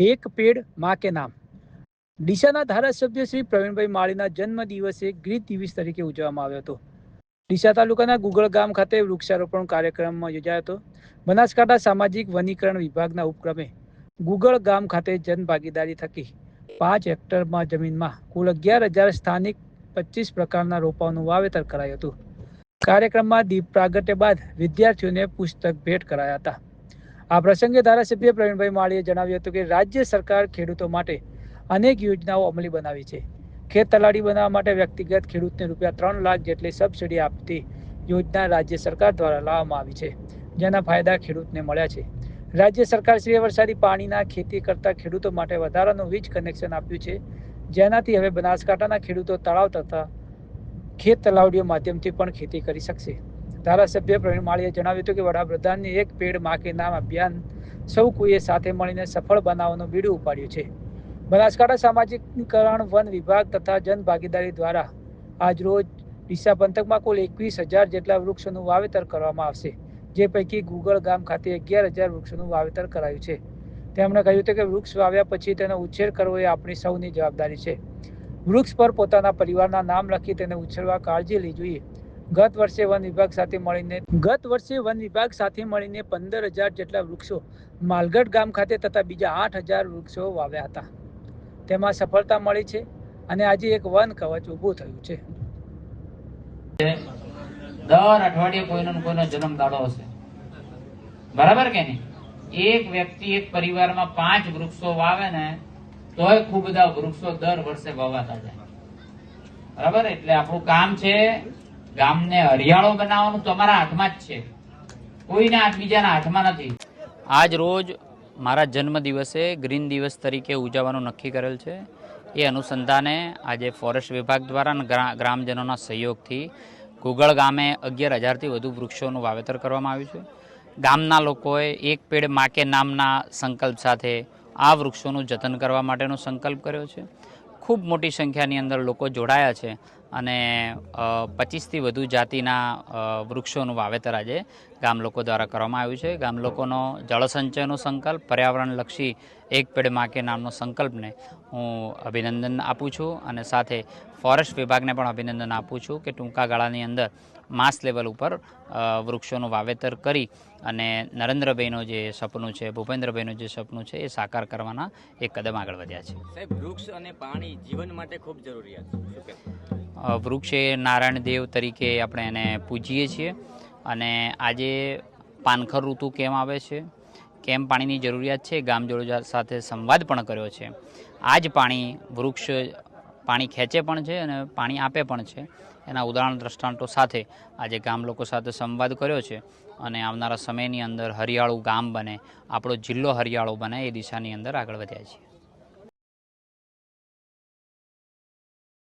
એક પેડમાં કે નામ. ડીસાના ધારાસભ્ય શ્રી પ્રવીણભાઈ માળીના જન્મ દિવસે ગ્રીન દિવસ તરીકે ઉજવવામાં આવ્યો હતો. ડીસા તાલુકાના ગુગળ ગામ ખાતે વૃક્ષારોપણ કાર્યક્રમમાં યોજાયો હતો. બનાસકાંઠા સામાજિક વનીકરણ વિભાગના ઉપક્રમે ગુગળ ગામ ખાતે જનભાગીદારી થકી પાંચ હેક્ટરમાં જમીનમાં કુલ અગિયાર હજાર સ્થાનિક પચીસ પ્રકારના રોપાઓનું વાવેતર કરાયું હતું. કાર્યક્રમમાં દીપ પ્રાગટ્ય બાદ વિદ્યાર્થીઓને પુસ્તક ભેટ કરાયા હતા. આ પ્રસંગે ધારાસભ્ય પ્રવીણભાઈ માળીએ જણાવ્યું હતું કે રાજ્ય સરકાર ખેડૂતો માટે અનેક યોજનાઓ અમલી બનાવી છે. ખેત તલાડી બનાવવા માટે વ્યક્તિગત ખેડૂતને રૂપિયા ત્રણ લાખ જેટલી સબસિડી આપતી યોજના રાજ્ય સરકાર દ્વારા લાવવામાં આવી છે, જેના ફાયદા ખેડૂતને મળ્યા છે. રાજ્ય સરકાર શ્રીએ વરસાદી પાણીના ખેતી કરતા ખેડૂતો માટે વધારાનું વીજ કનેક્શન આપ્યું છે, જેનાથી હવે બનાસકાંઠાના ખેડૂતો તળાવ તથા ખેત તલાવડીઓ માધ્યમથી પણ ખેતી કરી શકશે. ધારાસભ્ય પ્રવીણ માળીએ જણાવ્યું હતું કે વડાપ્રધાનની એક પેડમાં કે નામ અભિયાન સૌ કોઈએ સાથે મળીને સફળ બનાવવાનું બીડું ઉપાડ્યું છે. બનાસકાંઠા સામાજિકરણ વન વિભાગ તથા જન ભાગીદારી દ્વારા આજરોજ ડીસા પંથકમાં કુલ એકવીસ હજાર જેટલા વૃક્ષોનું વાવેતર કરવામાં આવશે, જે પૈકી ગુગળ ગામ ખાતે અગિયાર હજાર વૃક્ષોનું વાવેતર કરાયું છે. તેમણે કહ્યું હતું કે વૃક્ષ વાવ્યા પછી તેનો ઉછેર કરવો એ આપણી સૌની જવાબદારી છે. વૃક્ષ પર પોતાના પરિવારના નામ લખી તેને ઉછેરવા કાળજી લેવી જોઈએ. ગત વર્ષે વન વિભાગ સાથે મળીને ગત વર્ષે વન વિભાગ સાથે મળીને પંદર હજાર જેટલા વૃક્ષો માલગઢ ગામ ખાતે તથા બીજા આઠ હજાર વૃક્ષો વાવ્યા હતા. તેમાં સફળતા મળી છે અને આજે એક વન કવચ ઊભું થયું છે. દર અઠવાડિયે કોઈનો કોઈનો જન્મ દાડો હશે. બરાબર કે નહીં? એક વ્યક્તિ, એક પરિવારમાં પાંચ વૃક્ષો વાવે ને તોય ખૂબ બધા વૃક્ષો દર વર્ષે વવાતા જાય. બરાબર? એટલે આપણું કામ છે ગામને હરિયાળો બનાવવાનું તમારા હાથમાં જ છે. કોઈના બીજાના હાથમાં નથી. આજ રોજ મારા જન્મ દિવસે ગ્રીન દિવસ તરીકે ઉજવવાનું નક્કી કરેલ છે. એ અનુસંધાને આજે ફોરેસ્ટ વિભાગ દ્વારા ગ્રામજનોના સહયોગથી ગુગળ ગામે અગિયાર હજારથી વધુ વૃક્ષોનું વાવેતર કરવામાં આવ્યું છે. ગામના લોકોએ એક પેડ માકે નામના સંકલ્પ સાથે આ વૃક્ષોનું જતન કરવા માટેનો સંકલ્પ કર્યો છે. ખૂબ મોટી સંખ્યાની અંદર લોકો જોડાયા છે અને પચીસથી વધુ જાતિના વૃક્ષોનું વાવેતર આજે ગામ લોકો દ્વારા કરવામાં આવ્યું છે. ગામ લોકોનો જળસંચયનો સંકલ્પ, પર્યાવરણલક્ષી એક પેડ માકે નામનો સંકલ્પને હું અભિનંદન આપું છું અને સાથે ફોરેસ્ટ વિભાગને પણ અભિનંદન આપું છું કે ટૂંકા ગાળાની અંદર માસ લેવલ ઉપર વૃક્ષોનું વાવેતર કરી અને નરેન્દ્રભાઈનું જે સપનું છે ભૂપેન્દ્રભાઈનું જે સપનું છે એ સાકાર કરવાના એક કદમ આગળ વધ્યા છે. સાહેબ વૃક્ષ અને પાણી જીવન માટે ખૂબ જરૂરિયાત છે. વૃક્ષ એ નારાયણ દેવ તરીકે આપણે એને પૂજીએ છીએ અને આજે પાનખર ઋતુ કેમ આવે છે. કેમ પાણીની જરૂરિયાત છે? ગામજોડો સાથે સંવાદ પણ કર્યો છે. આ જ પાણી વૃક્ષ, પાણી ખેંચે પણ છે અને પાણી આપે પણ છે. એના ઉદાહરણ, દ્રષ્ટાંતો સાથે આજે ગામ લોકો સાથે સંવાદ કર્યો છે અને આવનારા સમયની અંદર હરિયાળું ગામ બને, આપણો જિલ્લો હરિયાળો બને એ દિશાની અંદર આગળ વધ્યા છીએ.